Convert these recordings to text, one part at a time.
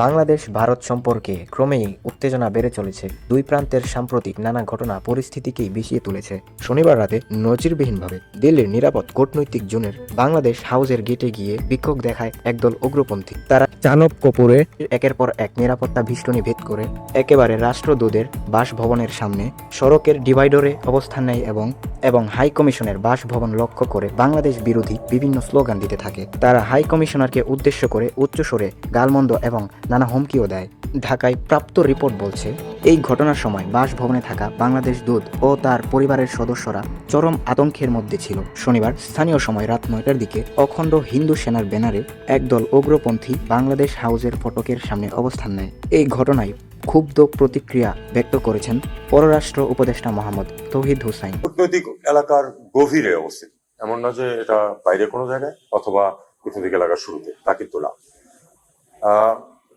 বাংলাদেশ ভারত সম্পর্কে ক্রমেই উত্তেজনা বেড়ে চলেছে। দুই প্রান্তের সাম্প্রতিক নানা ঘটনা পরিস্থিতিকেই বিষিয়ে তুলেছে। শনিবার রাতে নজিরবিহীনভাবে দিল্লির নিরাপদ কূটনৈতিক জোনের বাংলাদেশ হাউসের গেটে গিয়ে বিক্ষোভ দেখায় একদল উগ্রপন্থী। তারা চানক কপুরে একের পর এক নিরাপত্তা ভীষণী ভেদ করে একেবারে রাষ্ট্রদূতের বাসভবনের সামনে সড়কের ডিভাইডরে অবস্থান নেয় এবং এবং হাই কমিশনের বাসভবন লক্ষ্য করে বাংলাদেশ বিরোধী বিভিন্ন স্লোগান দিতে থাকে। তারা হাই কমিশনারকে উদ্দেশ্য করে উচ্চস্বরে গালমন্দ এবং নানা হুমকিও দেয়। ঢাকায় প্রাপ্ত রিপোর্ট বলছে, এই ঘটনার সময় বাসভবনে থাকা বাংলাদেশ দূত ও তার পরিবারের সদস্যরা চরম আতঙ্কের মধ্যে ছিল। শনিবার স্থানীয় সময় রাত নয়টার দিকে অখণ্ড হিন্দু সেনার ব্যানারে একদল উগ্রপন্থী বাংলাদেশ হাউসের ফটকের সামনে অবস্থান নেয়। এই ঘটনায় ক্ষুব্ধ প্রতিক্রিয়া ব্যক্ত করেছেন পররাষ্ট্র উপদেষ্টা মোহাম্মদ তৌহিদ হুসাইন। কূটনৈতিক এলাকার গভীরে অবস্থিত। এমন না যে এটা বাইরে কোনো জায়গায় অথবা কূটনৈতিক এলাকার শুরুতে, তা কিন্তু না।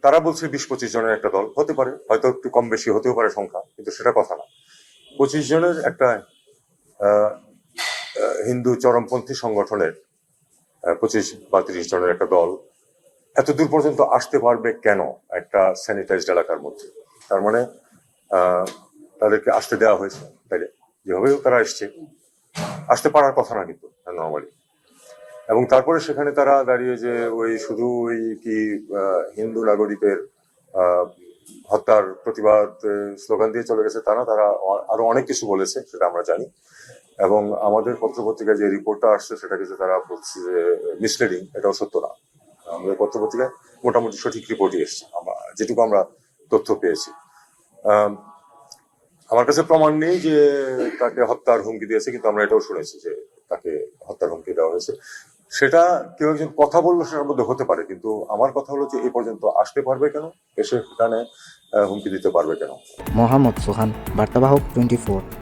তারা বলছে বিশ পঁচিশ জনের একটা দল, হতে পারে, হয়তো একটু কম বেশি হতেও পারে সংখ্যা, কিন্তু সেটা কথা না। পঁচিশ জনের একটা হিন্দু চরমপন্থী সংগঠনের পঁচিশ বা তিরিশ জনের একটা দল এত দূর পর্যন্ত আসতে পারবে কেন একটা স্যানিটাইজড এলাকার মধ্যে? তার মানে তাদেরকে আসতে দেওয়া হয়েছে তাইলে যেভাবেও তারা এসছে। আসতে পারার কথা না কিন্তু নর্মালি এবং তারপরে সেখানে তারা দাঁড়িয়ে যে ওই শুধু ওই কি হিন্দু নাগরিকের হত্যার প্রতিবাদ স্লোগান দিয়ে চলে গেছে তা না তারা আরও অনেক কিছু বলেছে সেটা আমরা জানি। এবং আমাদের পত্রপত্রিকায় যে রিপোর্টটা আসছে সেটাকে যে তারা বলছে যে মিসলিডিং এটাও সত্য না। আমাদের পত্রপত্রিকায় মোটামুটি সঠিক রিপোর্টই এসছে আমরা যেটুকু আমরা তথ্য পেয়েছি। আম, আমার কাছে প্রমাণ নেই যে তাকে হত্যার হুমকি দিয়েছে কিন্তু আমরা এটাও শুনেছি যে তাকে হত্যার হুমকি দেওয়া হয়েছে। সেটা কেউ একজন কথা বলল সেটার মধ্যে হতে পারে, কিন্তু আমার কথা হলো যে এ পর্যন্ত আসতে পারবে কেন? এসে সেখানে হুমকি দিতে পারবে কেন? মোহাম্মদ সোহান, বার্তাবাহক টোয়েন্টি